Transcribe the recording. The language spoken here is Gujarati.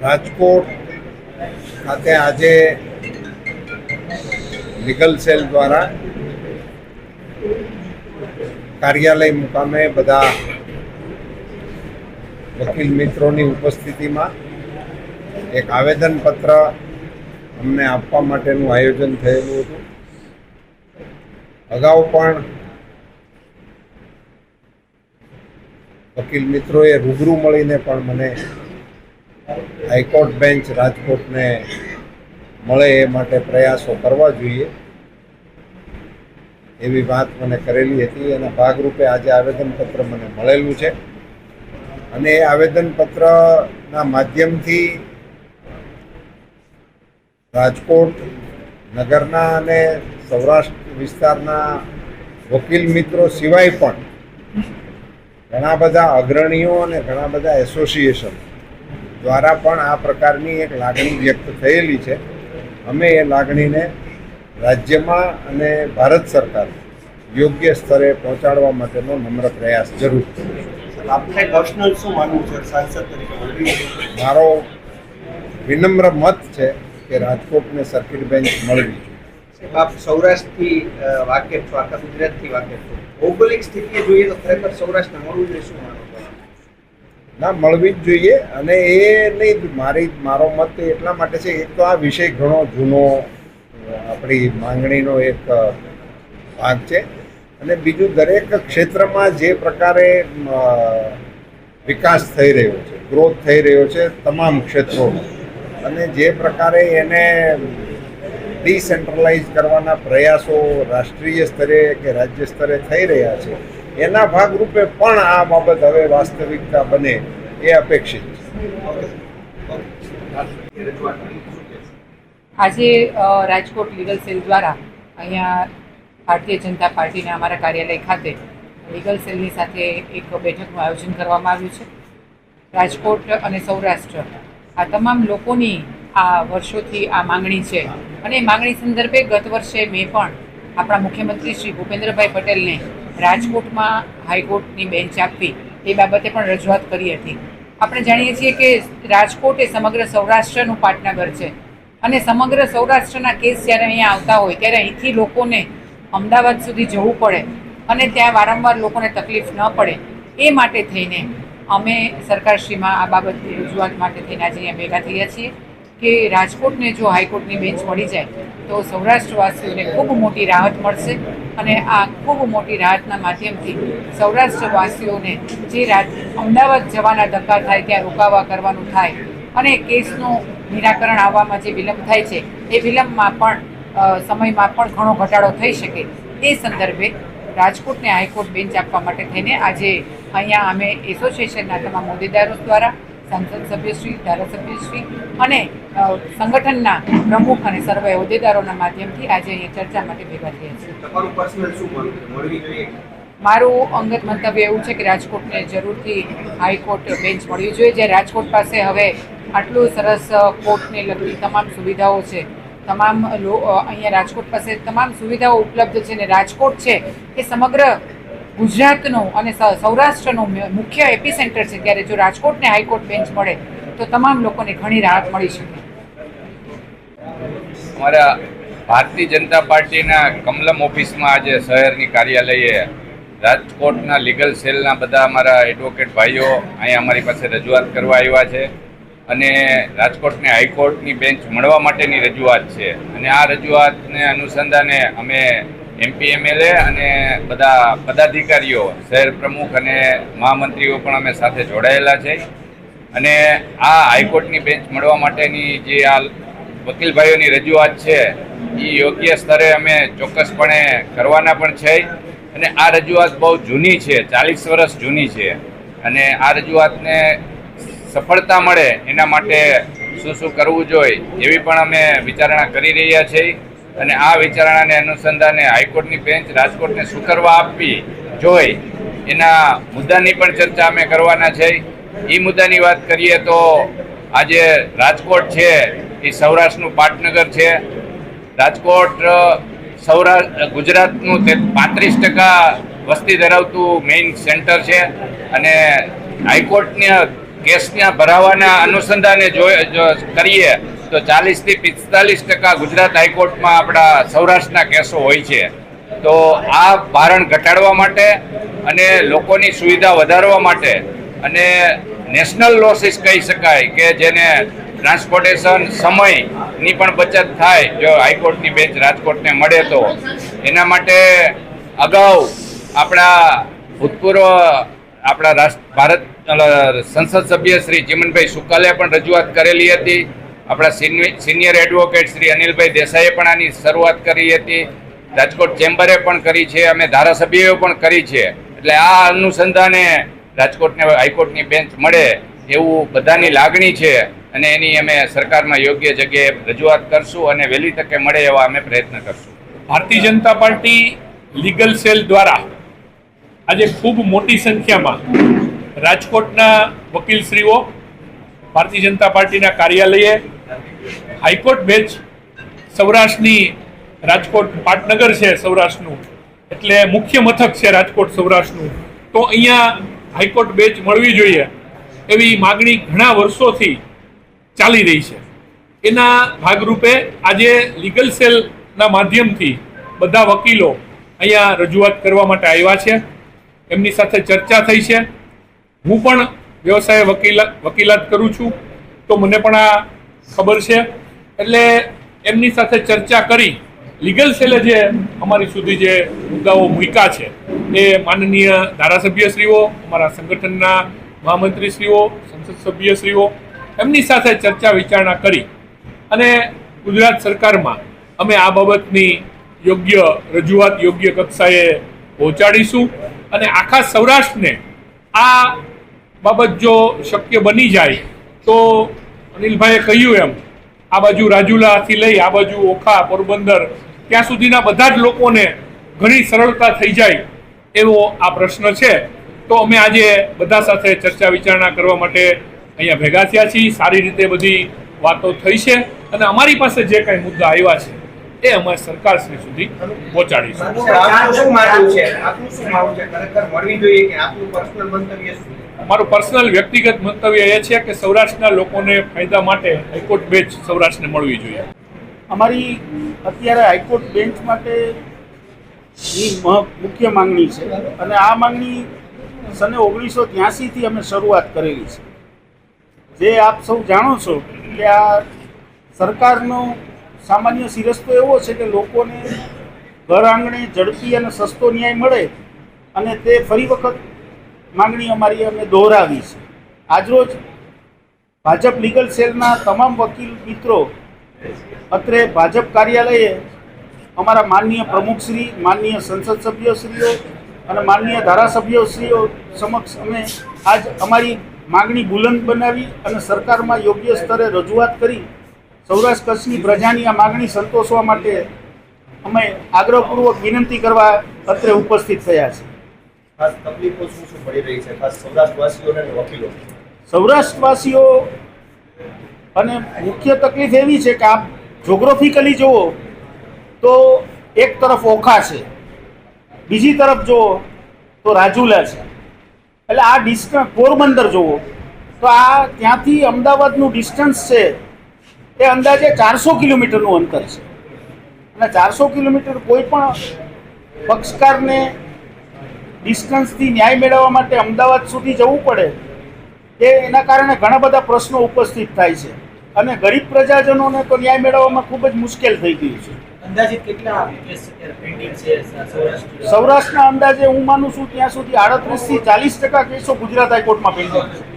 રાજકોટ ખાતે આજે લીગલ સેલ દ્વારા કાર્યાલય મુકામે બધા વકીલ મિત્રોની ઉપસ્થિતિમાં એક આવેદનપત્ર અમને આપવા માટેનું આયોજન થયેલું હતું. અગાઉ પણ વકીલ મિત્રોએ રૂબરૂ મળીને પણ મને હાઈકોર્ટ બેન્ચ રાજકોટને મળે એ માટે પ્રયાસો કરવા જોઈએ. એવી વાત મને કરેલી હતી. એના ભાગરૂપે આજે આવેદનપત્ર મને મળેલું છે. અને એ આવેદનપત્રના માધ્યમથી રાજકોટ નગરના અને સૌરાષ્ટ્ર વિસ્તારના વકીલ મિત્રો સિવાય પણ ઘણા બધા અગ્રણીઓ અને ઘણા બધા એસોસિએશન દ્વારા પણ આ પ્રકારની એક લાગણી વ્યક્ત થયેલી છે. અમે એ લાગણીને રાજ્યમાં અને ભારત સરકાર યોગ્ય સ્તરે પહોંચાડવા માટેનો નમ્ર પ્રયાસ જરૂર તરીકે મારો વિનમ્ર મત છે કે રાજકોટને સર્કિટ બેન્ચ મળવી. આપ સૌરાષ્ટ્રથી વાકેફ છો આખા ગુજરાતથી વાકેફ છો. ભૌગોલિક સ્થિતિએ જોઈએ તો ખરેખર સૌરાષ્ટ્રને મળવું જોઈએ શું ના, મળવી જ જોઈએ અને એ નહીં મારી, મારો મત એટલા માટે છે, એક તો આ વિષય ઘણો જૂનો આપણી માંગણીનો એક ભાગ છે. અને બીજું દરેક ક્ષેત્રમાં જે પ્રકારે વિકાસ થઈ રહ્યો છે ગ્રોથ થઈ રહ્યો છે, તમામ ક્ષેત્રોમાં. અને જે પ્રકારે એને ડિસેન્ટ્રલાઇઝ કરવાના પ્રયાસો રાષ્ટ્રીય સ્તરે કે રાજ્ય સ્તરે થઈ રહ્યા છે એના ભાગરૂપે પણ આ બાબત હવે વાસ્તવિકતા બને એ અપેક્ષિત છે? આજે રાજકોટ લીગલ સેલ દ્વારા અહીંયા ભારતીય જનતા પાર્ટીના અમારા કાર્યાલય ખાતે લીગલ સેલની સાથે એક બેઠકનું આયોજન કરવામાં આવ્યું છે રાજકોટ અને સૌરાષ્ટ્ર આ તમામ લોકોની આ વર્ષોથી આ માંગણી છે અને એ માંગણી સંદર્ભે ગત વર્ષે મેં પણ આપણા મુખ્યમંત્રી શ્રી ભૂપેન્દ્રભાઈ પટેલને રાજકોટમાં હાઈકોર્ટની બેન્ચ આપવી, એ બાબતે પણ રજૂઆત કરી હતી. આપણે જાણીએ છીએ કે રાજકોટ એ સમગ્ર સૌરાષ્ટ્રનું પાટનગર છે. અને સમગ્ર સૌરાષ્ટ્રના કેસ જ્યારે અહીંયા આવતા હોય, ત્યારે અહીંથી લોકોને અમદાવાદ સુધી જવું પડે અને ત્યાં વારંવાર લોકોને તકલીફ ન પડે, એ માટે થઈને અમે સરકારશ્રીમાં આ બાબતની રજૂઆત માટે થઈને આજે અહીંયા ભેગા થયા છીએ. કે રાજકોટને જો હાઈકોર્ટની બેન્ચ મળી જાય, તો સૌરાષ્ટ્રવાસીઓને ખૂબ મોટી રાહત મળશે અને આ ખૂબ મોટી રાહતના માધ્યમથી સૌરાષ્ટ્રવાસીઓને જે રાત અમદાવાદ જવાના ધક્કા થાય, ત્યાં રોકાવા કરવાનું થાય અને કેસનું નિરાકરણ આવવામાં જે વિલંબ થાય છે, એ વિલંબમાં પણ સમયમાં પણ ઘણો ઘટાડો થઈ શકે. એ સંદર્ભે રાજકોટને હાઈકોર્ટ બેન્ચ આપવા માટે થઈને આજે અહીંયા અમે એસોસિએશનના તમામ હોદ્દેદારો દ્વારા સંસદ સભ્યશ્રી ધારાસભ્યશ્રી અને સંગઠનના પ્રમુખ અને સર્વે હોદ્દેદારોના માધ્યમથી આજે અહીંયા ચર્ચા માટે ભેગા થયા છે? મારું અંગત મંતવ્ય એવું છે કે રાજકોટને જરૂરથી હાઈકોર્ટ બેન્ચ મળવી જોઈએ. જે રાજકોટ પાસે હવે આટલું સરસ કોર્ટને લગતી તમામ સુવિધાઓ છે તમામ અહીંયા રાજકોટ પાસે તમામ સુવિધાઓ ઉપલબ્ધ છે ને રાજકોટ છે એ સમગ્ર ગુજરાતનું અને સૌરાષ્ટ્રનો મુખ્ય એપી સેન્ટર છે ત્યારે જો રાજકોટને હાઈકોર્ટ બેન્ચ મળે, તો તમામ લોકોને ઘણી રાહત મળી શકે. અમારા ભારતીય જનતા પાર્ટીના કમલમ ઓફિસમાં આજે શહેરની કાર્યાલયે રાજકોટના લીગલ સેલના બધા અમારા એડવોકેટ ભાઈઓ અહીંયા અમારી પાસે રજૂઆત કરવા આવ્યા છે અને રાજકોટને હાઈકોર્ટની બેન્ચ મળવા માટેની રજૂઆત છે. અને આ રજૂઆતને અનુસંધાને અમે એમપી એમએલએ અને બધા પદાધિકારીઓ, શહેર પ્રમુખ અને મહામંત્રીઓ પણ અમે સાથે જોડાયેલા છે. અને આ હાઈકોર્ટની બેન્ચ મળવા માટેની જે આ વકીલભાઈઓની રજૂઆત છે, એ યોગ્ય સ્તરે અમે ચોક્કસપણે કરવાના પણ છે. અને આ રજૂઆત બહુ જૂની છે, ચાલીસ વર્ષ જૂની છે. અને આ રજૂઆતને સફળતા મળે એના માટે શું શું કરવું જોઈએ એવી પણ અમે વિચારણા કરી રહ્યા છીએ. અને આ વિચારણાને અનુસંધાને હાઈકોર્ટની બેન્ચ રાજકોટને સુકરવા કરવા આપવી જોઈ એના મુદ્દાની પણ ચર્ચા અમે કરવાના છે. એ મુદ્દાની વાત કરીએ તો આજે રાજકોટ છે, એ સૌરાષ્ટ્રનું પાટનગર છે. રાજકોટ સૌરાષ્ટ્ર ગુજરાતનું તે પાંત્રીસ ટકા વસ્તી ધરાવતું મેઇન સેન્ટર છે અને હાઈકોર્ટના કેસના ભરાવાના અનુસંધાને જો, કરીએ તો ચાલીસથી પિસ્તાલીસ ટકા ગુજરાત હાઈકોર્ટમાં આપણા સૌરાષ્ટ્રના કેસો હોય છે. તો આ ભારણ ઘટાડવા માટે અને લોકોની સુવિધા વધારવા માટે અને નેશનલ લોસીસ કહી શકાય કે જેને ટ્રાન્સપોર્ટેશન સમયની પણ બચત થાય જો હાઈકોર્ટની બેન્ચ રાજકોટને મળે તો. એના માટે અગાઉ આપણા ભૂતપૂર્વ આપણા રાષ્ટ્ર, ભારત સંસદ સભ્ય શ્રી ચિમનભાઈ સુકાલે પણ રજૂઆત કરેલી હતી. આપણા સિનિયર એડવોકેટ શ્રી અનિલભાઈ દેસાઈએ પણ આની શરૂઆત કરી હતી. રાજકોટ ચેમ્બરે પણ કરી છે, અમે ધારાસભ્યોએ પણ કરી છે. એટલે આ અનુસંધાને રાજકોટને હાઈકોર્ટની બેન્ચ મળે એવું બધાની લાગણી છે અને એની અમે સરકારમાં યોગ્ય જગ્યાએ રજૂઆત કરશું અને વહેલી તકે મળે એવા અમે પ્રયત્ન કરશું. Bharatiya Janata party legal cell દ્વારા આજે ખૂબ મોટી સંખ્યામાં રાજકોટના વકીલશ્રીઓ, ભારતીય જનતા પાર્ટીના કાર્યાલયે હાઈકોર્ટ બેન્ચ સૌરાષ્ટ્રની રાજકોટ પાટનગર છે સૌરાષ્ટ્રનું, એટલે મુખ્ય મથક છે રાજકોટ સૌરાષ્ટ્રનું. તો અહીંયા હાઈકોર્ટ બેન્ચ મળવી જોઈએ એવી માગણી ઘણા વર્ષોથી ચાલી રહી છે. એના ભાગરૂપે આજે લીગલ સેલના માધ્યમથી બધા વકીલો અહીંયા રજૂઆત કરવા માટે આવ્યા છે. એમની સાથે ચર્ચા થઈ છે. હું પણ વ્યવસાય વકીલા, વકીલાત કરું છું. તો મને પણ આ ખબર છે. એટલે એમની સાથે ચર્ચા કરી. લીગલ સેલે જે અમારી સુધી જે મુદ્દાઓ મૂક્યા છે, એ માનનીય ધારાસભ્યશ્રીઓ, અમારા સંગઠનના મહામંત્રીશ્રીઓ, સંસદ સભ્યશ્રીઓ, એમની સાથે ચર્ચા વિચારણા કરી. અને ગુજરાત સરકારમાં અમે આ બાબતની યોગ્ય રજૂઆત યોગ્ય કક્ષાએ પહોંચાડીશું. અને આખા સૌરાષ્ટ્રને આ બાબત જો શક્ય બની જાય, તો અનિલભાઈએ કહ્યું એમ આ બાજુ રાજુલાથી લઈ, આ બાજુ ઓખા, પોરબંદર, ત્યાં સુધીના બધા જ લોકોને ઘણી સરળતા થઈ જાય એવો આ પ્રશ્ન છે. તો અમે આજે બધા સાથે ચર્ચા વિચારણા કરવા માટે અહીંયા ભેગા થયા છીએ. સારી રીતે બધી વાતો થઈ છે. અને અમારી પાસે જે કાંઈ મુદ્દા આવ્યા છે એ અમે સરકારશ્રી સુધી પહોંચાડીશું. આપનું શું માનવું છે? આપનું શું માનવું છે? ખરેખર મળવી જોઈએ કે પર્સનલ મંતવ્ય શું છે? મારું પર્સનલ વ્યક્તિગત મંતવ્ય એ છે કે સૌરાષ્ટ્રના લોકોને ફાયદા માટે હાઈકોર્ટ બેન્ચ સૌરાષ્ટ્રને મળવી જોઈએ. અમારી અત્યારે હાઈકોર્ટ બેન્ચ માટે મુખ્ય માંગણી છે. અને આ માંગણી સને ઓગણીસો ત્યાસીથી અમે શરૂઆત કરેલી છે. જે આપ સૌ જાણો છો કે આ સરકારનો સામાન્ય સિરસ્તો એવો છે કે લોકોને ઘર આંગણે ઝડપી અને સસ્તો ન્યાય મળે અને તે ફરી વખત માંગણી અમારી અમે દોહરાવી છે. આજરોજ ભાજપ લીગલ સેલના તમામ વકીલ મિત્રો અત્રે ભાજપ કાર્યાલયે અમારા માનનીય પ્રમુખશ્રી, માનનીય સંસદ સભ્યશ્રીઓ અને માનનીય ધારાસભ્યશ્રીઓ સમક્ષ અમે આજ અમારી માગણી બુલંદ બનાવી અને સરકારમાં યોગ્ય સ્તરે રજૂઆત કરી સૌરાષ્ટ્ર કચ્છની પ્રજાની આ માગણી સંતોષવા માટે અમે આગ્રહપૂર્વક વિનંતી કરવા અત્રે ઉપસ્થિત થયા છે ખાસ તકલીફો શું શું પડી રહી છે? ખાસ સૌરાષ્ટ્રવાસીઓને વકીલો. સૌરાષ્ટ્રવાસીઓ અને મુખ્ય તકલીફ એવી છે કે આપ જોગ્રાફિકલી જુઓ તો એક તરફ ઓખા છે બીજી તરફ જુઓ તો રાજુલા છે. એટલે આ ડિસ્ટન્સ પોરબંદર જુઓ તો આ ત્યાંથી અમદાવાદનું ડિસ્ટન્સ છે એ અંદાજે ચારસો કિલોમીટરનું અંતર છે. અને ચારસો કિલોમીટર કોઈ પણ પક્ષકારને ડિસ્ટન્સથી ન્યાય મેળવવા માટે અમદાવાદ સુધી જવું પડે એ એના કારણે ઘણા બધા પ્રશ્નો ઉપસ્થિત થાય છે. અને ગરીબ પ્રજાજનોને તો ન્યાય મેળવવામાં ખૂબ જ મુશ્કેલ થઈ ગયું છે. અંદાજિત કેટલા સૌરાષ્ટ્રના અંદાજે હું માનું છું ત્યાં સુધી આડત્રીસથી ચાલીસ ટકા કેસો ગુજરાત હાઈકોર્ટમાં પેન્ડિંગ છે.